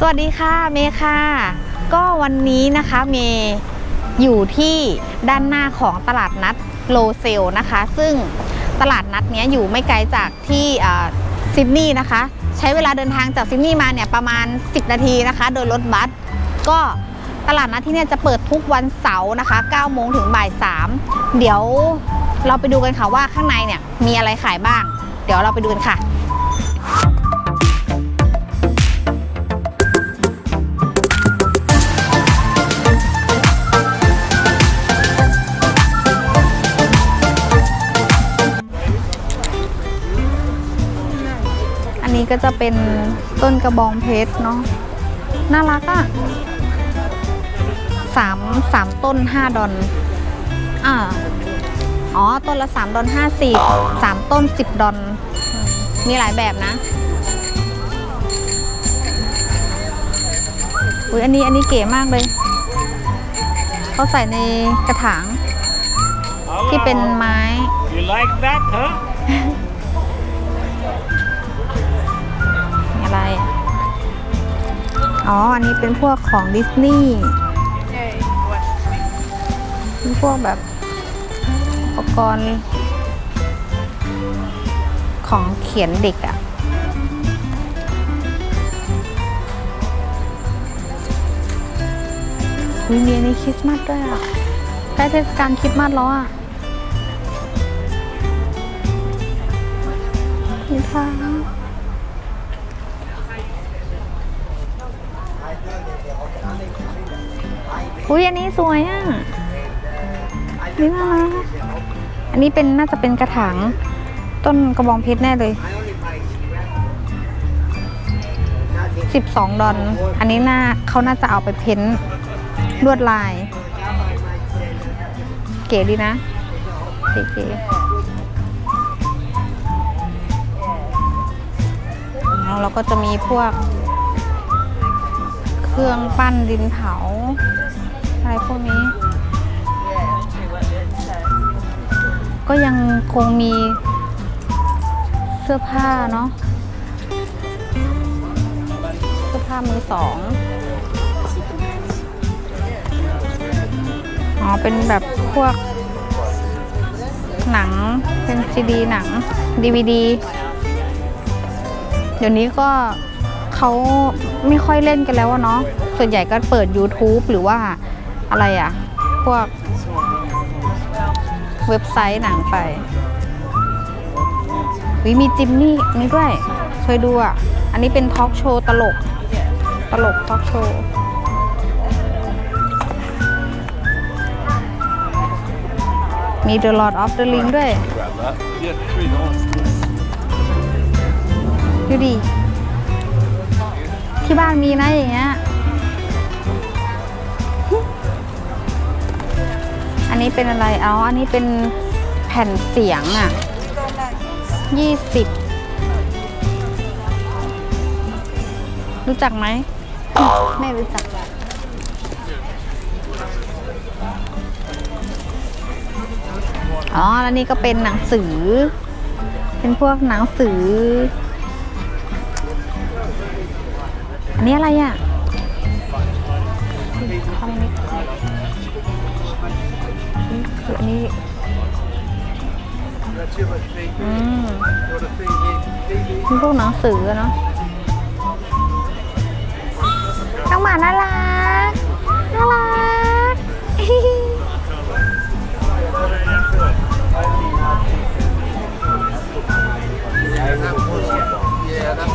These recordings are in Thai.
สวัสดีค่ะเมย์ค่ะ ก็วันนี้นะคะเมย์อยู่ที่ด้านหน้าของตลาดนัดโลเซลนะคะ ซึ่งตลาดนัดเนี้ยอยู่ไม่ไกลจากที่ซิดนีย์นะคะ ใช้เวลาเดินทางจากซิดนีย์มาเนี่ยประมาณ 10 นาทีนะคะ โดยรถบัสก็ตลาดนัดที่เนี่ยจะเปิดทุกวันเสาร์นะคะ9โมงถึงบ่าย3เดี๋ยวเราไปดูกันค่ะว่าข้างในเนี่ยมีอะไรขายบ้าง เดี๋ยวเราไปดูกันค่ะ อันนี้ก็จะเป็นต้นกระบองเพชรเนาะน่ารักอะ่ะสามสามต้นห้าดอนอ่าอ๋อ ต้นละสามดอนห้าสิบสามต้นสิบดอนอืมมีหลายแบบนะอุ้ยอันนี้อันนี้เก๋มากเลย เขาใส่ในกระถางที่เป็นไม้ You like that, huh? อ๋อ อันนี้เป็นพวกของดิสนีย์เป็นพวกแบบอุปกรณ์ ของเขียนเด็กอะ่ะมีเมียในคริสต์มาสด้วยอะ่ะใกล้เทศกาลคริสต์มาสแล้วอะ่ะนี่ค่ะ อุ้ยอันนี้สวยอะนี่น่ารักอันนี้เป็นน่าจะเป็นกระถางต้นกระบองเพชรแน่เลยสิบสองดอลอันนี้น่าเขาน่าจะเอาไปเพ้นลวดลาย เก๋ดีนะ เก๋ๆแล้วเราก็จะมีพวกเครื่องปั้นดินเผา อะไรพวกนี้ ก็ยังคงมีเสื้อผ้าเนาะเสื้อผ้ามือสองอ๋อเป็นแบบพวกหนังเป็นซีดีหนังดีวดีเดี๋ยวนี้ก็เขาไม่ค่อยเล่นกันแล้วเนาะส่วนใหญ่ก็เปิด YouTube หรือว่า อะไรอะ พวกเว็บไซต์หนังไปวิมีจิมนี่นนี้ด้วย เคยดูอะ อันนี้เป็นทอล์กโชว์ตลก ตลกทอล์กโชว์มี The Lord of the Ring ด้วยดูดิที่บ้านมีนะอย่างเงี้ย นนี้เป็นอะไรเอาอันนี้เป็นแผ่นเสียงอะยี่สิบรู้จักไหมไม่รู้จักอ๋อแล้วนี่ก็เป็นหนังสือ เป็นพวกหนังสือ อันนี้อะไรอะ คืออันนี้อืมเป็นพวกหนังสืออะเนาะน้องหมาน่ารักน่ารัก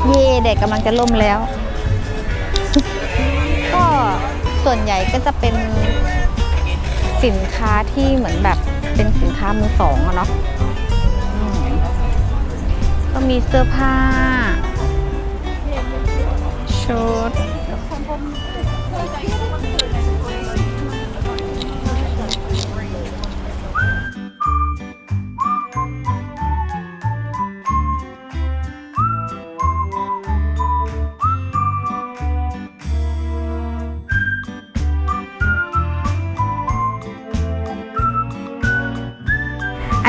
เย่เด็กกำลังจะล่มแล้ว ก็ส่วนใหญ่ก็จะเป็น สินค้าที่เหมือนแบบเป็นสินค้ามือสองอะเนาะก็มีเสื้อผ้าชุด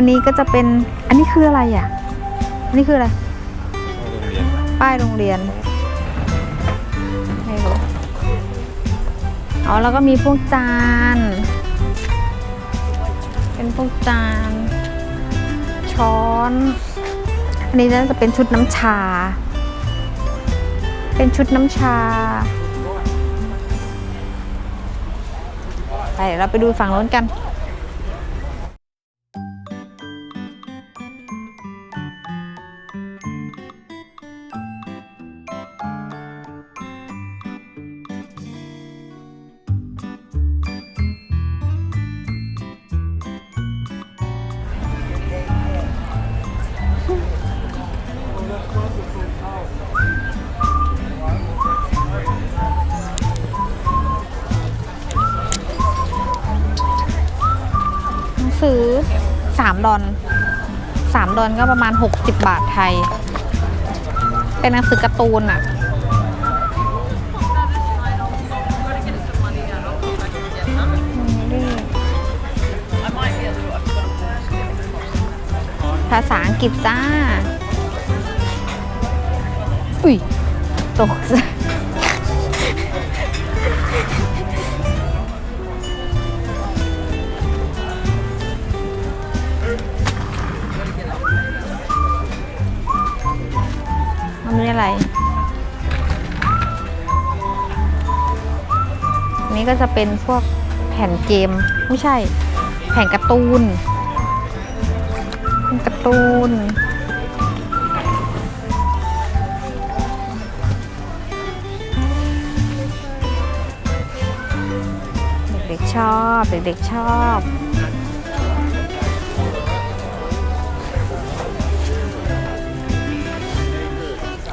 นนี้ก็จะเป็นอันนี้คืออะไรอะ อันนี้คืออะไร ป้ายโรงเรียนไม่รู้อ๋อแล้วก็มีพวกจาน เป็นพวกจาน ช้อน อันนี้น่าจะเป็นชุดน้ำชา เป็นชุดน้ำชาไปเดี๋ยวเราไปดูฝั่งโน้นกัน 3 ดอน 3 ดอนก็ประมาณ 60 บาทไทย เป็นหนังสือการ์ตูนอะภาษาอังกฤษจ้า อุ้ยตกใจ นไม่อะไรนนี้ก็จะเป็นพวกแผ่นเกม ไม่ใช่ แผ่นการ์ตูนแผ่นการ์ตูนเด็กๆชอบ เด็กๆชอบ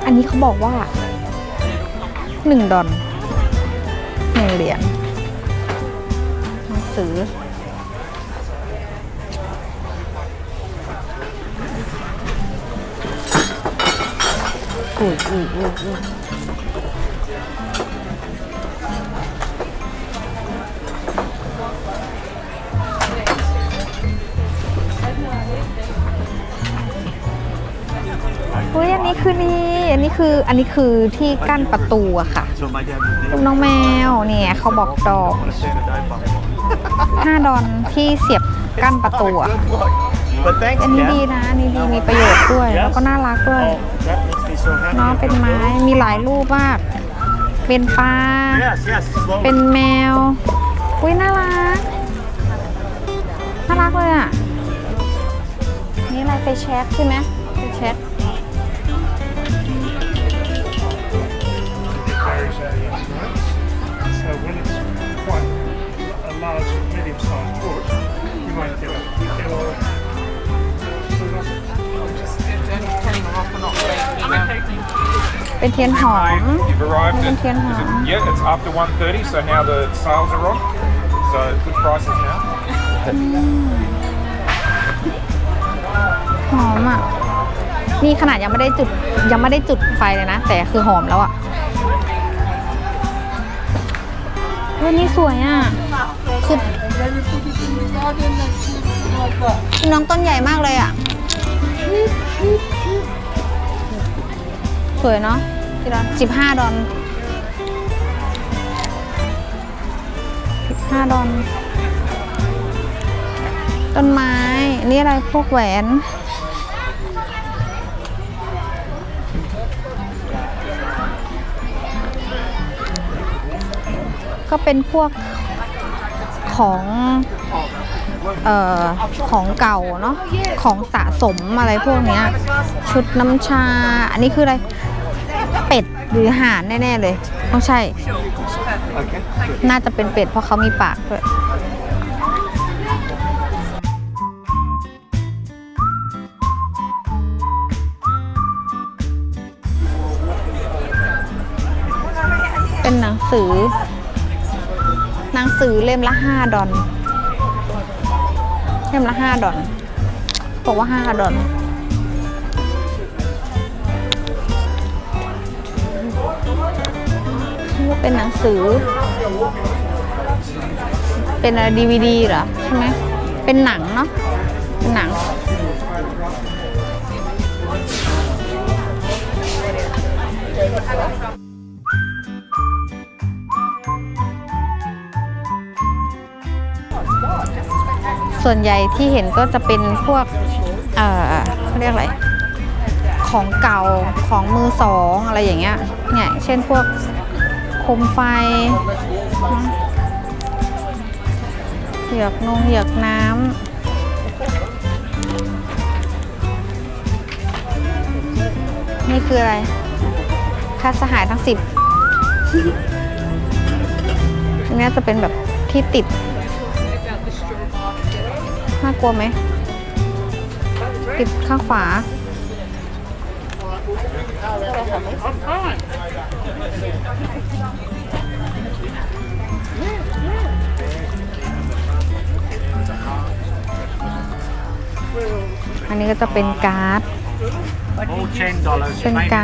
อันนี้เขาบอกว่าหนึ่งดอลหนึ่งเหรียญหนังสืออุ้ยอุ้ยอุ้ยอุ้ย อุ้ยอันนี้คือนี่อันนี้คืออันนี้คือที่กั้นประตูอะค่ะ So my dad ลู would กน้องแมวเนี่ยเขาบอกดอก want to stay in a dive bomb. 5ดอนที่เสียบกั้นประตูอะ Good luck. But thanks, อันนี้ Dad. ดีนะอันนี้ดีมีประโยชน์ด้วยแล้วก็น่ารักด้วย Oh, that makes me so happy. เนาะเป็นไม้มีหลายรูปมาก เป็นปลา Yes, yes, slowly. เป็นแมวอุ้ยน่ารักน่ารักเลยอะนี่อะไรไฟแช็กใช่ไหมไฟแช็ก varies in the instruments. So when it's quite a large, medium-sized wood, you won't get a kilo of food off it. เป็นเทียนหอม You've arrived Lemon at, Tian is it- Hong. yeah, it's after 1.30, so now the sales are on. So good prices now. หอมอะ นี่ขนาดยังไม่ได้จุดยังไม่ได้จุดไฟเลยนะ แต่คือหอมแล้วอะ เฮ้ยนี่สวยอะคือน้องต้นใหญ่มากเลยอะ สวยเนาะกี่ดอนสิบห้าดอนสิบห้าดอน ต้นไม้ นี่อะไรพวกแหวน ก็เป็นพวกของเอ่อของเก่าเนาะของสะสมอะไรพวกเนี้ยชุดน้ำชา อันนี้คืออะไร เป็ดหรือห่านแน่ ๆ เลยต้องใช่ น่าจะเป็นเป็ดเพราะเขามีปากด้วยเป็นหนังสือ หนังสือเล่มละห้าดอลเล่มละห้าดอลบอกว่าห้าดอลนี่าเป็นหนังสือ เป็นอะไรดีวดีเหรอ ใช่ไหม เป็นหนังเนาะ ส่วนใหญ่ที่เห็นก็จะเป็นพวก เอ่อเขาเรียกอะไร ของเก่าของมือสองอะไรอย่างเงี้ย เนี่ย เช่นพวกโคมไฟเหยือกนงเหยือกน้ำนี่คืออะไร ค่าสหายทั้งสิบอันนี้จะเป็นแบบที่ติด น่ากลัวไหมติดข้างฝาอันนี้ก็จะเป็นการ์ด All ten dollars Bên made in cá.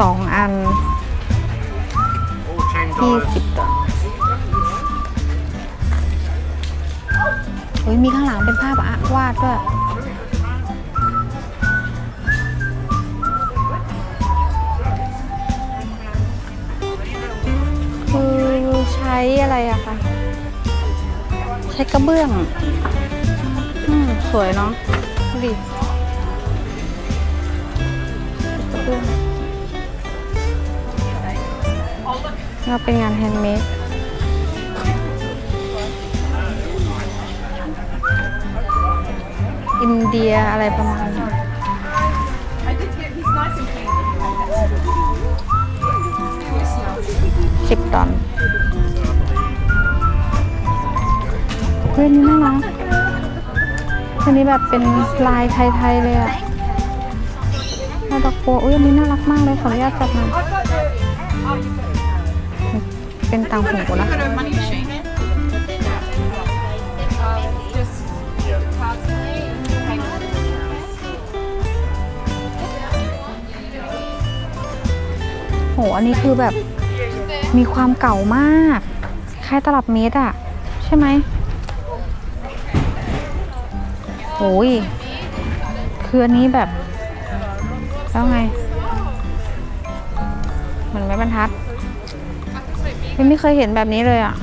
สองอันยี่สิบเฮ้ยมีข้างหลังเป็นภาพอะวาดด้วยคือใช้อะไรอะคะใช้กระเบื้อง อืม สวยเนาะดูดิกระเบื้อง เราเป็นงานแฮนด์เมดอินเดียอะไรประมาณนี้สิบดอลเฮ้ยอันนี่น่ารักอันนี้แบบเป็นลายไทยๆเลยอะลาดอกบัวอุ้ยอันนี้น่ารักมากเลยขออนุญาตจับหน่อย เป็นต่างหูนะโห อันนี้คือแบบมีความเก่ามากคล้ายตลับเมตรอะใช่ไหมโอ้ยคืออันนี้แบบแล้วไงเหมือนไม้บรรทัด ไม่เคยเห็นแบบนี้เลยอะ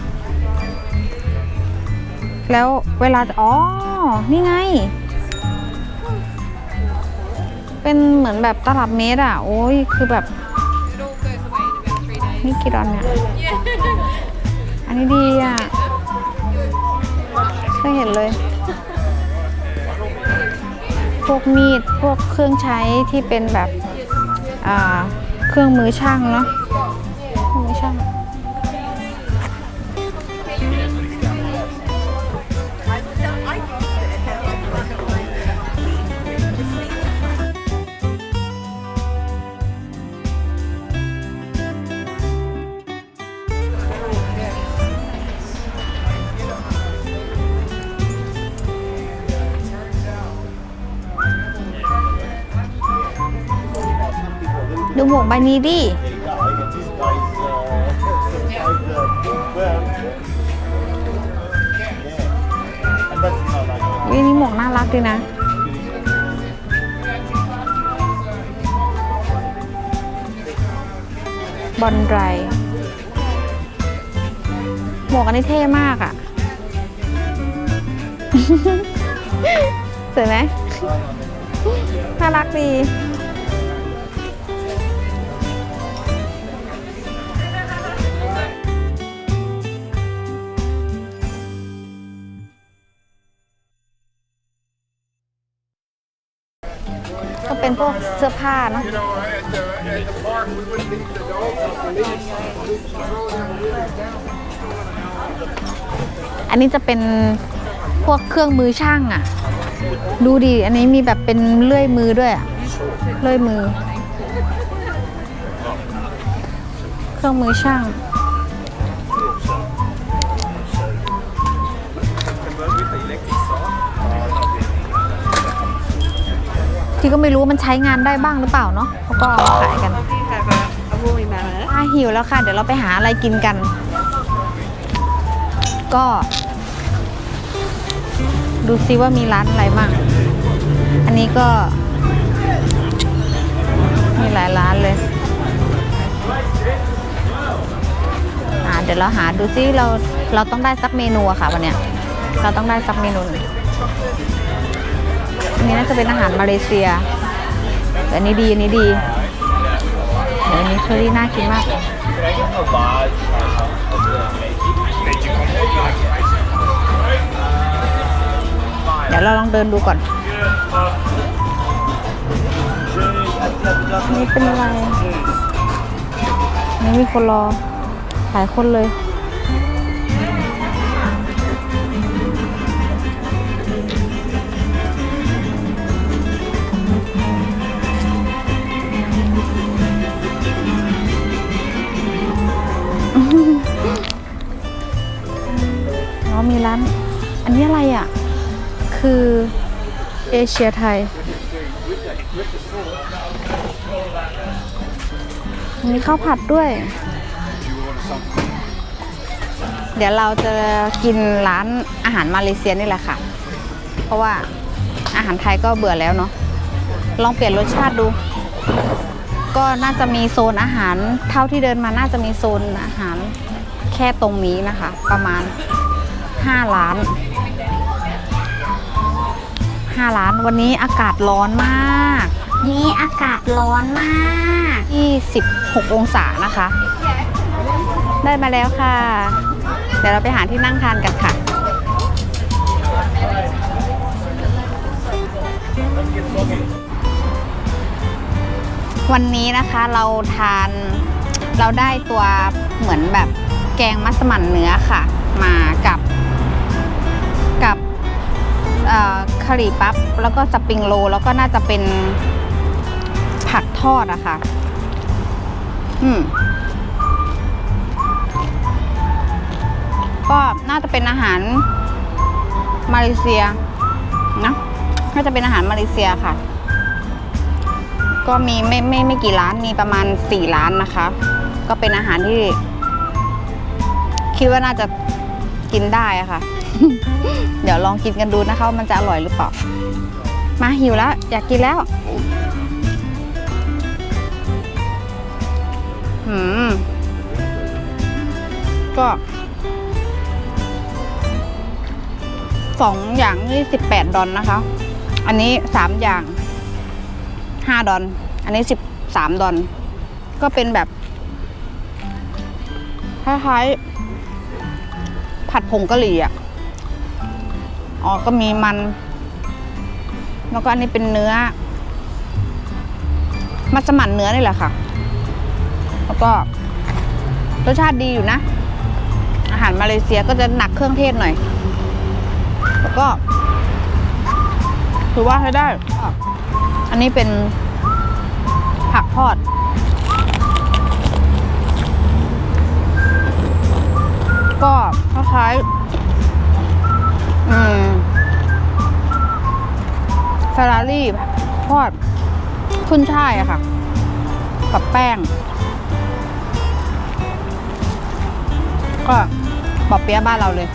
แล้วเวลาอ๋อ นี่ไง เป็นเหมือนแบบตลับเมตรอะโอ้ย คือแบบ นี่กี่ดอนเนี่ย อันนี้ดีอะเคยเห็นเลย พวกมีด พวกเครื่องใช้ที่เป็นแบบ เครื่องมือช่างเนาะ ดูหมวกใบนี้ดิ วินี่หมวกน่ารักดีนะ บอลไร หมวกอันนี้เท่มากอะ่ะสวยไหมน่ารักดี ก็เป็นพวกเสื้อผ้าเนาะอันนี้จะเป็นพวกเครื่องมือช่างอะ่ะ ดูดิ อันนี้มีแบบเป็นเลื่อยมือด้วยอะเลื่อยมือ เครื่องมือช่าง ที่ก็ไม่รู้ว่ามันใช้งานได้บ้างหรือเปล่าเนาะเขาก็เอามาขายกัน have a, a woolly mammoth. ถ้าหิวแล้วค่ะ เดี๋ยวเราไปหาอะไรกินกัน ก็ ดูซิว่ามีร้านอะไรบ้าง อันนี้ก็ มีหลายร้านเลยอ่าเดี๋ยวเราหาดูซิเราเราต้องได้สักเมนูอะค่ะวันเนี้ยเราต้องได้สักเมนูหนึ่ง อันนี้น่าจะเป็นอาหารมาเลเซีย แต่อันนี้ดีอันนี้ดีเดี๋ยวอันนี้เคอรี่น่ากินมาก เดี๋ยวเราลองเดินดูก่อน นี่เป็นอะไร นี่มีคนรอ หลายคนเลย เชียไทย มีข้าวผัดด้วย เดี๋ยวเราจะกินร้านอาหารมาเลเซียนี่แหละค่ะ เพราะว่าอาหารไทยก็เบื่อแล้วเนาะ ลองเปลี่ยนรสชาติดู ก็น่าจะมีโซนอาหารเท่าที่เดินมาน่าจะมีโซนอาหารแค่ตรงนี้นะคะ ประมาณ 5 ล้าน 5 ล้าน วันนี้อากาศร้อนมาก นี่อากาศร้อนมาก26องศานะคะ ได้มาแล้วค่ะ เดี๋ยวเราไปหาที่นั่งทานกันค่ะ วันนี้นะคะเราทานเราได้ตัวเหมือนแบบแกงมัสมั่นเนื้อค่ะ มากับกับเอ่อ ครีปั๊บแล้วก็สปริงโรแล้วก็น่าจะเป็นผักทอดอะค่ะ อืม ก็น่าจะเป็นอาหารมาเลเซียนะน่าจะเป็นอาหารมาเลเซียค่ะ ก็มีไม่ไม่ไม่กี่ร้านมีประมาณสี่ร้านนะคะ ก็เป็นอาหารที่ คิดว่าน่าจะกินได้ค่ะ เดี๋ยวลองกินกันดูนะคะว่ามันจะอร่อยหรือเปล่า มาหิวแล้ว อยากกินแล้วหืมก็สองอย่างนี่สิบแปดดอลนะคะ อันนี้สามอย่างห้าดอลอันนี้สิบสามดอลก็เป็นแบบคล้ายๆผัดผงกะหรี่อะ อ๋อก็มีมัน แล้วก็อันนี้เป็นเนื้อ มัสมั่นเนื้อนี่แหละค่ะ แล้วก็รสชาติดีอยู่นะ อาหารมาเลเซียก็จะหนักเครื่องเทศหน่อย แล้วก็ถือว่าใช้ได้ อันนี้เป็นผักทอดก็คล้ายๆ อืมซาลารี่ทอดขึ้นช่ายอะค่ะ กับแป้ง ก็ปอบเปี๊ยะบ้านเราเลย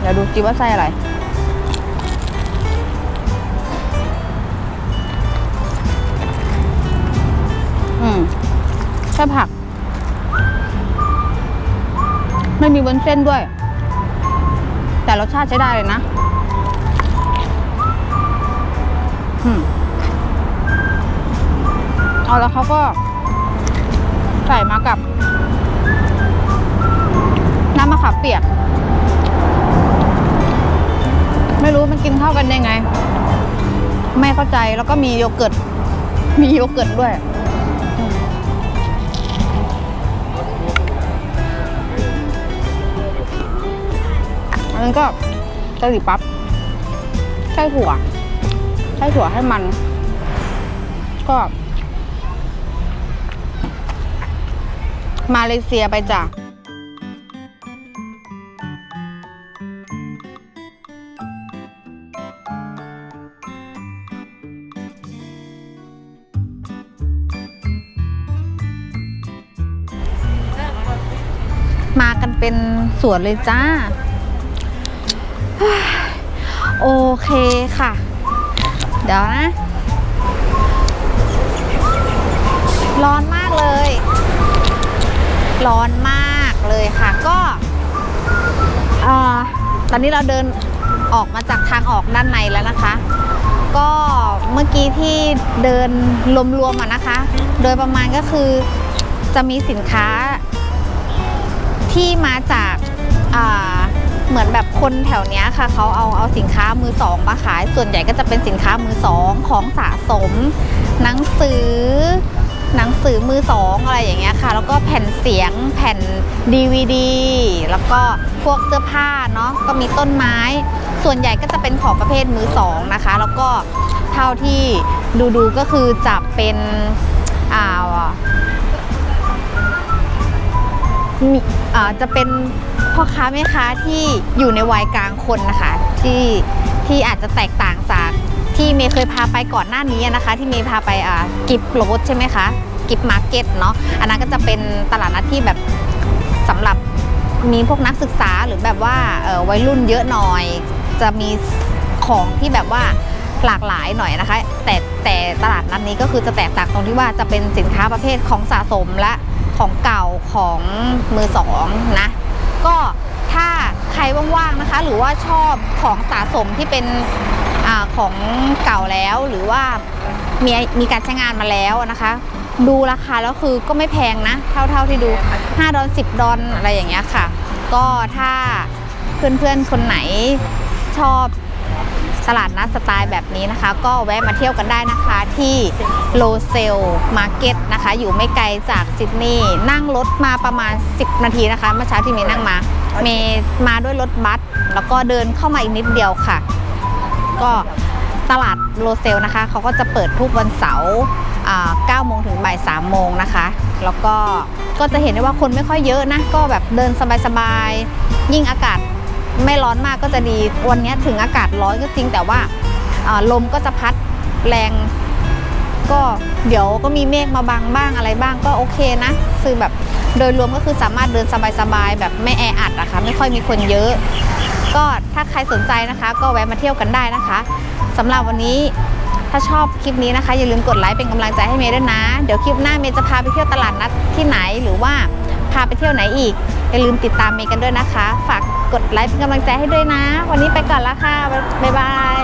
เดี๋ยวดูสิว่าไส้อะไรอืมแค่ผัก ไม่มีวุ้นเส้นด้วย แต่รสชาติใช้ได้เลยนะอืมเอาแล้วเขาก็ใส่มากับน้ำมะขามเปียก ไม่รู้มันกินเข้ากันยังไง ไม่เข้าใจแล้วก็มีโยเกิร์ต มีโยเกิร์ตด้วย อันนั้นก็กะหรี่ปั๊บไส้ถั่วไส้ถั่วให้มัน ก็ มาเลเซียไปจ้ะมากันเป็นสวนเลยจ้า โอเคค่ะ เดี๋ยวนะ ร้อนมากเลย ร้อนมากเลยค่ะ ก็อตอนนี้เราเดินออกมาจากทางออกด้านในแล้วนะคะ ก็เมื่อกี้ที่เดินรวมๆมานะคะ โดยประมาณก็คือจะมีสินค้าที่มาจาก เหมือนแบบคนแถวนี้ค่ะเขาเอาเอาสินค้ามือสองมาขาย ส่วนใหญ่ก็จะเป็นสินค้ามือสองของสะสม หนังสือ หนังสือมือสองอะไรอย่างเงี้ยค่ะ แล้วก็แผ่นเสียงแผ่น DVD แล้วก็พวกเสื้อผ้าเนาะก็มีต้นไม้ ส่วนใหญ่ก็จะเป็นของประเภทมือสองนะคะ แล้วก็เท่าที่ดูดูๆก็คือจะเป็นอ่า มีจะเป็นพ่อค้าแม่ค้าที่อยู่ในวัยกลางคนนะคะที่ที่อาจจะแตกต่างจากที่เมย์เคยพาไปก่อนหน้านี้นะคะ ที่เมย์พาไปกิฟโรดใช่ไหมคะกิฟมาร์เก็ตเนาะอันนั้นก็จะเป็นตลาดนัดที่แบบสำหรับมีพวกนักศึกษาหรือแบบว่าวัยรุ่นเยอะหน่อย จะมีของที่แบบว่าหลากหลายหน่อยนะคะ แต่แต่ตลาดนัดนี้ก็คือจะแตกต่างตรงที่ว่าจะเป็นสินค้าประเภทของสะสมและ ของเก่าของมือสองนะ ก็ถ้าใครว่างๆนะคะ หรือว่าชอบของสะสมที่เป็นอของเก่าแล้วหรือว่ามีมีการใช้งานมาแล้วนะคะ ดูราคาแล้วคือก็ไม่แพงนะ เท่าเท่าที่ดู 5 ดอล10 ดอลอะไรอย่างเงี้ยค่ะ ก็ถ้าเพื่อนๆคนไหนชอบ ตลาดนัดสไตล์แบบนี้นะคะ ก็แวะมาเที่ยวกันได้นะคะที่โลเซลมาร์เก็ตนะคะ อยู่ไม่ไกลจากซิดนีย์นั่งรถมาประมาณ 10 นาทีนะคะเมื่อเช้าที่เมย์นั่งมา เมย์มาด้วยรถบัสแล้วก็เดินเข้ามาอีกนิดเดียวค่ะ ก็ตลาดโลเซลนะคะเขาก็จะเปิดทุกวันเสาร์9โมงถึงบ่าย3โมงนะคะ แล้วก็ก็จะเห็นได้ว่าคนไม่ค่อยเยอะนะ ก็แบบเดินสบายๆ ยิ่งอากาศ ไม่ร้อนมากก็จะดี วันนี้ถึงอากาศร้อนก็จริงแต่ว่าลมก็จะพัดแรง ก็เดี๋ยวก็มีเมฆมาบังบ้างอะไรบ้างก็โอเคนะคือแบบโดยรวมก็คือสามารถเดินสบายๆแบบไม่แออัดนะค่ะไม่ค่อยมีคนเยอะ ก็ถ้าใครสนใจนะคะ ก็แวะมาเที่ยวกันได้นะคะสำหรับวันนี้ถ้าชอบคลิปนี้นะคะ อย่าลืมกดไลค์เป็นกำลังใจให้เมย์ด้วยนะ เดี๋ยวคลิปหน้าเมย์จะพาไปเที่ยวตลาดนัดที่ไหนหรือว่าพาไปเที่ยวไหนอีก อย่าลืมติดตามเมย์กันด้วยนะคะ ฝากกดไลค์เป็นกำลังใจให้ด้วยนะ วันนี้ไปก่อนละค่ะ บ๊ายบาย